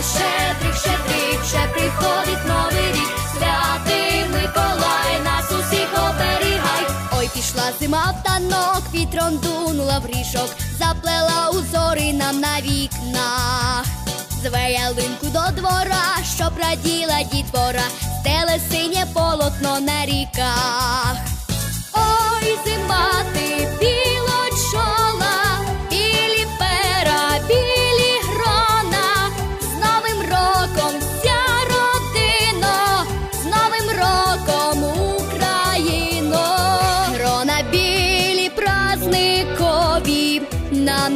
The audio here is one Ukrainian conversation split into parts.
Ой, щедрик, щедрик, вже приходить новий рік. Святий Миколай, нас усіх оберігай. Ой, пішла зима в танок, вітром дунула в ріжок, заплела узори нам на вікнах. Зве ялинку до двора, щоб раділа дітвора, стеле синє полотно на ріках.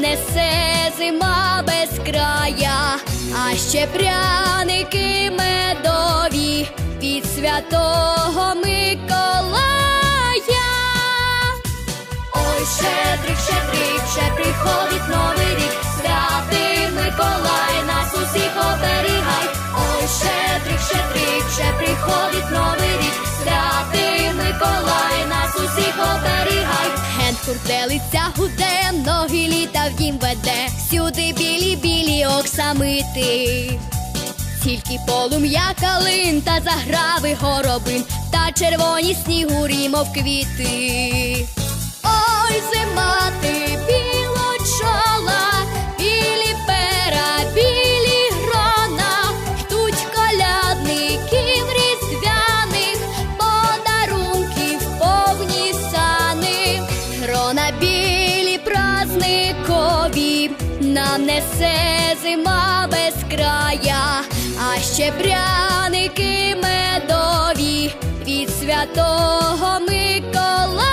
Несе зима без края, а ще пряники медові від святого Миколая. Ой, щедрик, щедрик, вже приходить новий рік. Святий Миколай, нас усіх оберігай. Ой, щедрик, щедрик, вже приходить новий. Ген хуртелиця гуде, ноги літа в дім веде, всюди білі білі оксамити. Тільки полум'я калин та заграви горобин, та червоні снігурі, мов квіти. Нам несе зима без края, а ще пряники медові від святого Миколая.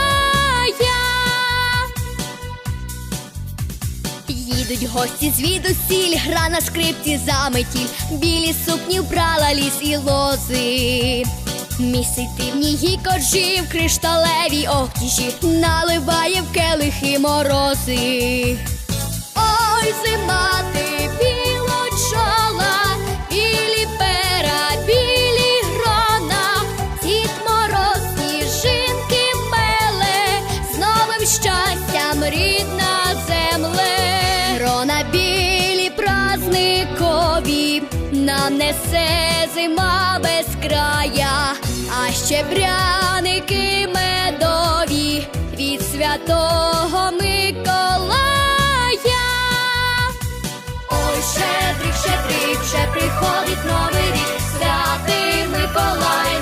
Їдуть гості звідусіль, гра на скрипці заметіль, білі сукні вбрала ліс і лози. Місити в ній коржі в кришталевій охтіжі, наливає в келихи морози. Ой, зима ти білі пера, білі грона, Дід Мороз, сніжинки меле, з новим щастям рідна земле. Грона білі празникові, нам несе зима без края, а ще пряники медові від святого щедрик, щедрик, вже приходить новий рік. Святий Миколай,